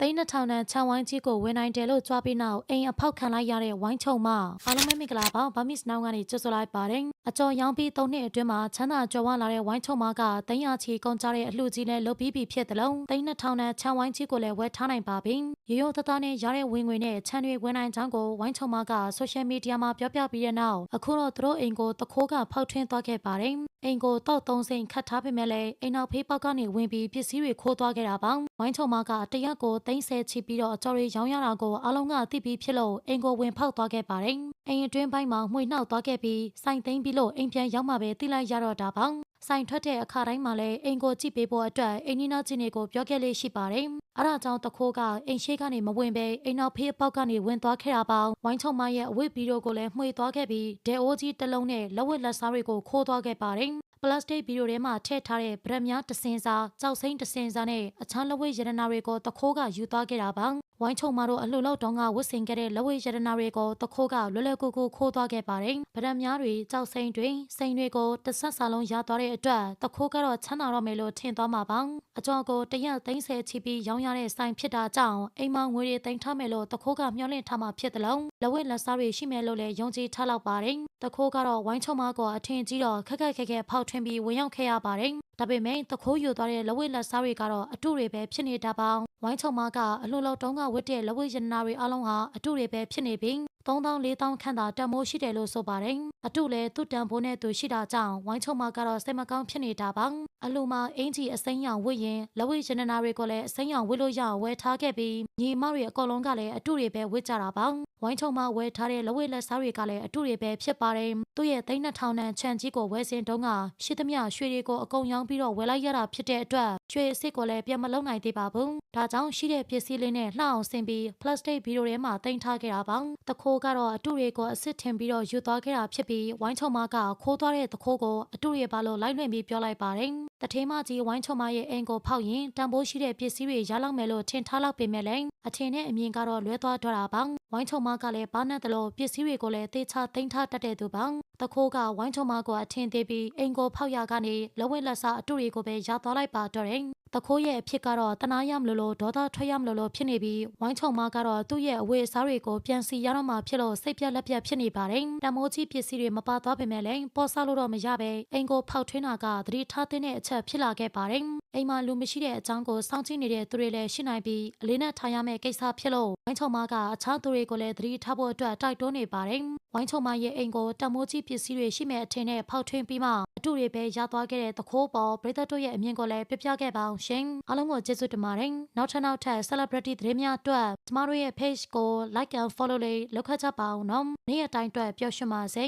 သိန်း2000တန်ချောင်းဝိုင်းကြီးကိုဝင်နိုင်တယ်လို့ကြွားပြီးနောက်အိမ်အဖောက်ခံလိုက်ရတဲ့ဝိုင်းချုံမအားလုံးပဲမင်္ဂလာပါဗမစ်နောင်ကနေကြိုဆိုလိုက်ပါတယ် အကျော်ရောင်းပြီး၃နှစ်အတွင်းမှာချမ်းသာကြွယ်ဝလာတဲ့ဝိုင်းချုံမကသိန်းရချီကုန်ကြတဲ့အလှကြီးနဲ့လုပ်ပြီးပြီဖြစ်တယ်လို့သိန်း2000တန်ချောင်းဝိုင်းကြီးကိုလည်းဝယ်ထားနိုင်ပါပြီရိုးရိုးသားသားနဲ့ရတဲ့ဝင်ငွေနဲ့ချမ်းတွေဝင်နိုင်ကြောင်းကိုဝိုင်းချုံမကဆိုရှယ်မီဒီယာမှာပြောပြပြီးတဲ့နောက်အခုတော့သူတို့အိမ်ကိုတခိုးကဖောက်ထွင်းသွားခဲ့ပါတယ်အိမ်ကိုတော့သုံးစိန်ခတ်ထားပေမဲ့လည်းအိမ်နောက်ဖေးပေါက်ကနေဝင်ပြီးပစ္စည်းတွေခိုးသွားခဲ့တာပါဝိုင်းချုံမကတရက်ကိုသိန်းဆယ်ချီပြီးတော့အကျော်တွေရောင်းရတာကိုအလုံးကသိပြီးဖြစ်လို့အိမ်ကိုဝင်ဖောက်သွားခဲ့ပါတယ်အိမ်အတွင်းပိုင်းမှာမှွေနှောက်သွားခဲ့ပြီးစိုင်သိမ်းပြီးလို့အိမ်ပြန်ရောက်မှပဲတိလိုက်ရတော့တာပါဆိုင်ထွက်တဲ့အခါတိုင်းမှာလည်းအိမ်ကိုကြည့်ပေးဖို့အတွက်အိမ်နီးနားချင်းတွေကိုပြောခဲ့လေးရှိပါတယ်။အဲဒါကြောင့်တခိုးကအိမ်ရှိကနေမဝင်ပဲအိမ်နောက်ဖေးအပေါက်ကနေဝင်သွားခဲ့တာပေါင်းဝိုင်းချုံမရဲ့အဝတ်ဗီဒီယိုကိုလည်းမှွေသွားခဲ့ပြီးဒဲအိုးကြီးတစ်လုံးနဲ့လက်ဝတ်လက်စားတွေကိုခိုးသွားခဲ့ပါတယ်။ပလတ်စတစ်ဗီဒီယိုထဲမှာထည့်ထားတဲ့ဗရက်များတစင်စာကြောက်စိမ့်တစင်စာနဲ့အခြားလက်ဝတ်ရတနာတွေကိုတခိုးကယူသွားခဲ့တာပါ ဝိုင်းချုံမတို့အလှလောက်တုံးကဝတ်ဆင်ခဲ့တဲ့လက်ဝတ်ရတနာတွေကိုတခိုးကလွယ်လွယ်ကူကူခိုးသွားခဲ့ပါတယ်ဗရက်များတွေကြောက်စိမ့်တွေစိမ့်တွေကိုတစ်ဆက်စာလုံးရသွားတဲ့အတွက်တခိုးကတော့ချမ်းသာတော့မယ်လို့ထင်သွားမှာပါအကျော်ကိုတရက်သိန်းဆယ်ချီပြီးရောင်းရတဲ့ဆိုင်ဖြစ်တာကြောင့်အိမ်မငွေတွေသိမ်းထားမယ်လို့တခိုးကမျှော်လင့်ထားမှာဖြစ်တယ်လို့လက်ဝတ်လက်စားတွေရှိမယ်လို့လည်းယုံကြည်ထားလောက်ပါတယ်တခိုးကတော့ဝိုင်းချုံမကအထင်ကြီးတော့ခက်ခက်ခဲခဲဖောက်ထွင်းပြီးဝင်ရောက်ခဲ့ရပါတယ်ဒါပေမဲ့တခိုးယူသွားတဲ့လက်ဝတ်လက်စားတွေကတော့အတုတွေပဲဖြစ်နေတာပေါင်း ဝိုင်းချုံမကအလှလောက်တုံးကဝတ်တဲ့လက်ဝတ်ရတနာတွေအလုံးဟာအတုတွေပဲဖြစ်နေပြီး3000 4000ခန့်သာတန်မိုးရှိတယ်လို့ဆိုပါတယ် အတုလည်းသူ့တန်ဖိုးနဲ့သူရှိတာကြောင့်ဝိုင်းချုံမကတော့စိတ်မကောင်းဖြစ်နေတာပါအလူမှာအင်ဂျီအစိမ်းရောင်ဝတ်ရင်လက်ဝတ်ရတနာတွေကိုလည်းအစိမ်းရောင်ဝတ်လို့ရအောင်ဝယ်ထားခဲ့ပြီးညီမတွေအကုန်လုံးကလည်းအတုတွေပဲဝတ်ကြတာပါဝိုင်းချုံမဝယ်ထားတဲ့လက်ဝတ်လက်စားတွေကလည်းအတုတွေပဲဖြစ်ပါတယ်သူ့ရဲ့သိန်း2000တန်ခြံကြီးကိုဝယ်စင်တုန်းကရှိသမျှရွှေတွေကိုအကုန်ရောင်းပြီးတော့ဝယ်လိုက်ရတာဖြစ်တဲ့အတွက်ရွှေအစ်စ်ကိုလည်းပြန်မလုံနိုင်သေးပါဘူးဒါကြောင့်ရှိတဲ့ပစ္စည်းလေးနဲ့လှအောင်ဆင်ပြီး plastic ဗီဒီယိုထဲမှာတင်ထားခဲ့တာပါတခိုးကတော့အတုတွေကိုအစ်စ်ထင်ပြီးတော့ယူသွားခဲ့တာဖြစ်ပြီးဝိုင်းချုံမကခိုးသွားတဲ့တခိုးကိုအတုတွေပါလို့လိုက်လွှင့်ပြီးပြောလိုက်ပါတယ်တထေးမကြီးဝိုင်းချုံမရဲ့အိမ်ကိုဖောက်ရင်တန်ဖိုးရှိတဲ့ပစ္စည်းတွေရလောက်မယ်လို့ထင်ထားလောက်ပေမဲ့လည်းအထင်နဲ့အမြင်ကတော့လွဲသွားတော့တာပါ ဝိုင်းချုံမကလည်းဘာနဲ့တလို့ပစ္စည်းတွေကိုလည်းသေချာသိမ်းထားတတ်တဲ့သူပါတခိုးကဝိုင်းချုံမကိုအထင်သေးပြီးအိမ်ကိုဖောက်ရကနေလက်ဝဲလက်စားအတုတွေကိုပဲရသွားလိုက်ပါတော့တယ်တခိုးရဲ့အဖြစ်ကတော့တနာရမလို့လို့ဒေါသထွက်ရမလို့လို့ဖြစ်နေပြီးဝိုင်းချုံမကတော့သူ့ရဲ့အဝတ်အစားတွေကိုပြန်စီရတော့မှဖြစ်လို့စိတ်ပြက်လက်ပြက်ဖြစ်နေပါတယ်တမိုးကြီးပစ္စည်းတွေမပါသွားပေမဲ့လည်းပေါ်ဆလို့တော့မရပဲအိမ်ကိုဖောက်ထွင်းတာကသတိထားတဲ့အချက်ဖြစ်လာခဲ့ပါတယ်အိမ်မှာလူမရှိတဲ့အကြောင်းကိုစောင့်ကြည့်နေတဲ့သူတွေလည်းရှိနိုင်ပြီးအလေးနဲ့ထားရမယ့်ကိစ္စဖြစ်လို့ဝိုင်းချုံမကအခြားသူတွေကိုလည်းသတိထားဖို့အတွက်တိုက်တွန်းနေပါတယ်ဝိုင်းချုံမရဲ့အိမ်ကိုတမိုးကြီးပစ္စည်းတွေရှိမဲ့အထင်နဲ့ဖောက်ထွင်းပြီးမှအတူတွေပဲရသွားခဲ့တဲ့သခိုးပေါ်ပရိသတ်တို့ရဲ့အမြင်ကိုလည်းပြပြခဲ့ပါအောင်ရှင်အားလုံးကိုကျေးဇူးတင်ပါတယ်နောက်ထပ်နောက်ထပ် celebrity သတင်းများအတွက်ကျမတို့ရဲ့ page ကို like and follow လေးလုပ်ခတ်ကြပါအောင်နော်နေ့ရက်တိုင်းအတွက်ပျော်ရွှင်ပါစေ